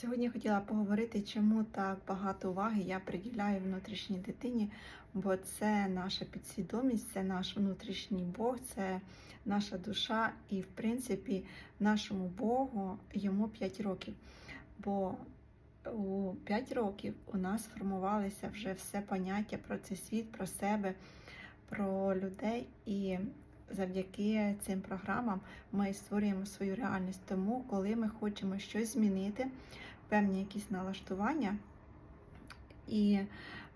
Сьогодні хотіла поговорити, чому так багато уваги я приділяю внутрішній дитині, бо це наша підсвідомість, це наш внутрішній Бог, це наша душа, і, в принципі, нашому Богу йому 5 років. Бо у 5 років у нас формувалося вже все поняття про цей світ, про себе, про людей. І завдяки цим програмам ми створюємо свою реальність. Тому, коли ми хочемо щось змінити, певні якісь налаштування, і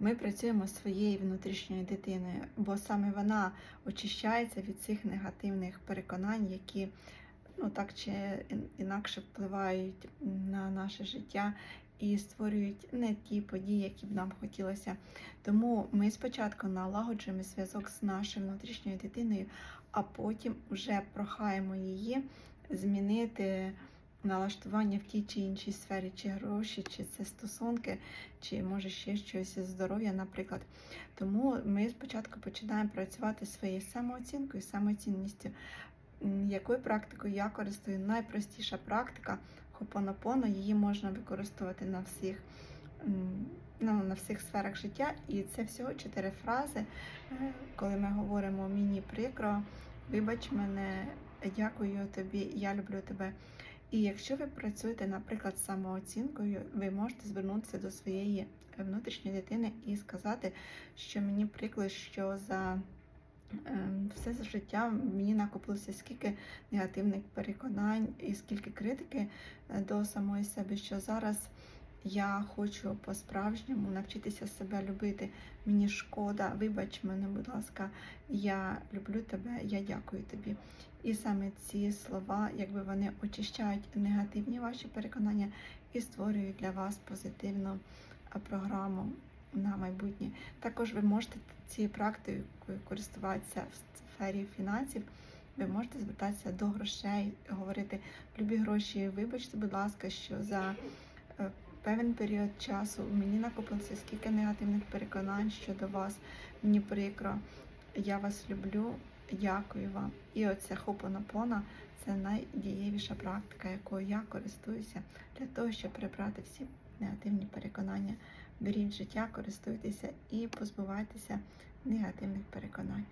ми працюємо своєю внутрішньою дитиною, бо саме вона очищається від цих негативних переконань, які ну так чи інакше впливають на наше життя і створюють не ті події, які б нам хотілося. Тому ми спочатку налагоджуємо зв'язок з нашою внутрішньою дитиною, а потім вже прохаємо її змінити налаштування в тій чи іншій сфері, чи гроші, чи це стосунки, чи може ще щось здоров'я, наприклад. Тому ми спочатку починаємо працювати своєю самооцінкою, самоцінністю. Якою практикою я користую? Найпростіша практика Хопонопоно, її можна використовувати на всіх, ну, на всіх сферах життя. І це всього чотири фрази. Е, Коли ми говоримо мені прикро, вибач мене, дякую тобі, я люблю тебе. І якщо ви працюєте, наприклад, з самооцінкою, ви можете звернутися до своєї внутрішньої дитини і сказати, що мені прикро, що за все це життя мені накопилося скільки негативних переконань і скільки критики е, до самої себе, що зараз я хочу по-справжньому навчитися себе любити. Мені шкода, вибач мене, будь ласка, я люблю тебе, я дякую тобі. І саме ці слова, якби вони очищають негативні ваші переконання і створюють для вас позитивну програму на майбутнє. Також ви можете цією практикою користуватися в сфері фінансів. Ви можете звертатися до грошей, говорити любі гроші, вибачте, будь ласка, що за е, певний період часу мені накопилося скільки негативних переконань щодо вас. Мені прикро, я вас люблю, дякую вам. І оця хопонопона це найдієвіша практика, якою я користуюся для того, щоб прибрати всі негативні переконання. Беріть життя, користуйтеся і позбувайтеся негативних переконань.